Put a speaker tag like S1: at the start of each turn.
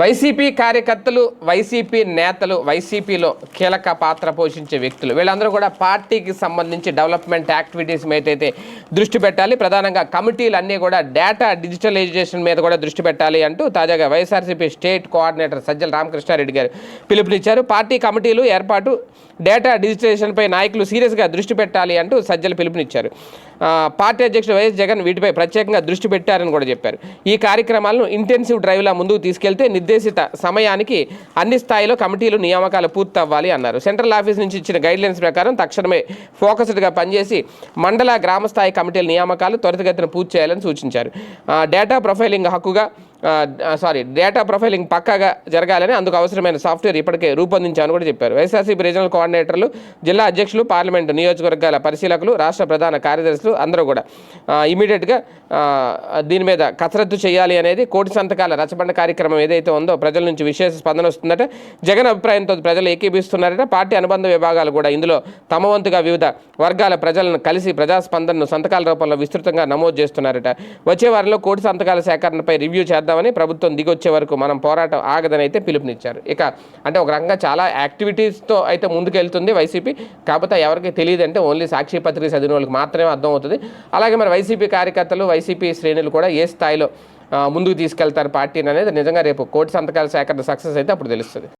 S1: YCP కార్యకర్తలు YCP నేతలు వైసీపీలో కీలక పాత్ర పోషించే వ్యక్తులు. వీళ్ళందరూ కూడా పార్టీకి సంబంధించి డెవలప్మెంట్ యాక్టివిటీస్ మీద అయితే దృష్టి పెట్టాలి. ప్రధానంగా కమిటీలు అన్నీ కూడా డేటా డిజిటలైజేషన్ మీద కూడా దృష్టి పెట్టాలి అంటూ తాజాగా YSRCP state coordinator Sajjala Ramakrishna Reddy గారు పిలుపునిచ్చారు. పార్టీ కమిటీలు ఏర్పాటు డేటా డిజిటలైజేషన్పై నాయకులు సీరియస్గా దృష్టి పెట్టాలి అంటూ సజ్జలు పిలుపునిచ్చారు. పార్టీ అధ్యక్షుడు వైఎస్ జగన్ వీటిపై ప్రత్యేకంగా దృష్టి పెట్టారని కూడా చెప్పారు. ఈ కార్యక్రమాలను ఇంటెన్సివ్ డ్రైవ్లా ముందుకు తీసుకెళ్తే నిర్దేశిత సమయానికి అన్ని స్థాయిలో కమిటీలు నియామకాలు పూర్తవ్వాలి అన్నారు. సెంట్రల్ ఆఫీస్ నుంచి ఇచ్చిన గైడ్లైన్స్ ప్రకారం తక్షణమే ఫోకస్డ్గా పనిచేసి మండల గ్రామ స్థాయి కమిటీల నియామకాలు త్వరితగతిన పూర్తి చేయాలని సూచించారు. డేటా ప్రొఫైలింగ్ హక్కుగా సారీ డేటా ప్రొఫైలింగ్ పక్కాగా జరగాలని అందుకు అవసరమైన సాఫ్ట్వేర్ ఇప్పటికే రూపొందించామని కూడా చెప్పారు. వైఎస్ఆర్సీపీ రీజనల్ కోఆర్డినేటర్లు జిల్లా అధ్యక్షులు పార్లమెంటు నియోజకవర్గాల పరిశీలకులు రాష్ట్ర ప్రధాన కార్యదర్శులు అందరూ కూడా ఇమీడియట్గా దీని మీద కసరత్తు చేయాలి అనేది కోటి సంతకాల రచబండ కార్యక్రమం ఏదైతే ఉందో ప్రజల నుంచి విశేష స్పందన వస్తుందట. జగన్ అభిప్రాయంతో ప్రజలు ఏకీభిస్తున్నారట పార్టీ అనుబంధ విభాగాలు కూడా ఇందులో తమ వంతుగా వివిధ వర్గాల ప్రజలను కలిసి ప్రజాస్పందనను సంతకాల రూపంలో విస్తృతంగా నమోదు చేస్తున్నారట. వచ్చే వారంలో కోటి సంతకాల సేకరణపై రివ్యూ చేద్దామని ప్రభుత్వం దిగొచ్చే వరకు మనం పోరాటం ఆగదని అయితే పిలుపునిచ్చారు. ఇక అంటే ఒక రకంగా చాలా యాక్టివిటీస్తో అయితే ముందుకెళ్తుంది వైసీపీ. కాకపోతే ఎవరికి తెలియదు అంటే ఓన్లీ సాక్షి పత్రిక చదివిన వాళ్ళకి మాత్రమే అర్థమవుతుంది అలాగే మరి వైసీపీ కార్యకర్తలు వైసీపీ శ్రేణులు కూడా ఏ స్థాయిలో ముందుకు తీసుకెళ్తారు పార్టీని అనేది నిజంగా రేపు కోటి సంతకాల సేకరణ సక్సెస్ అయితే అప్పుడు తెలుస్తుంది.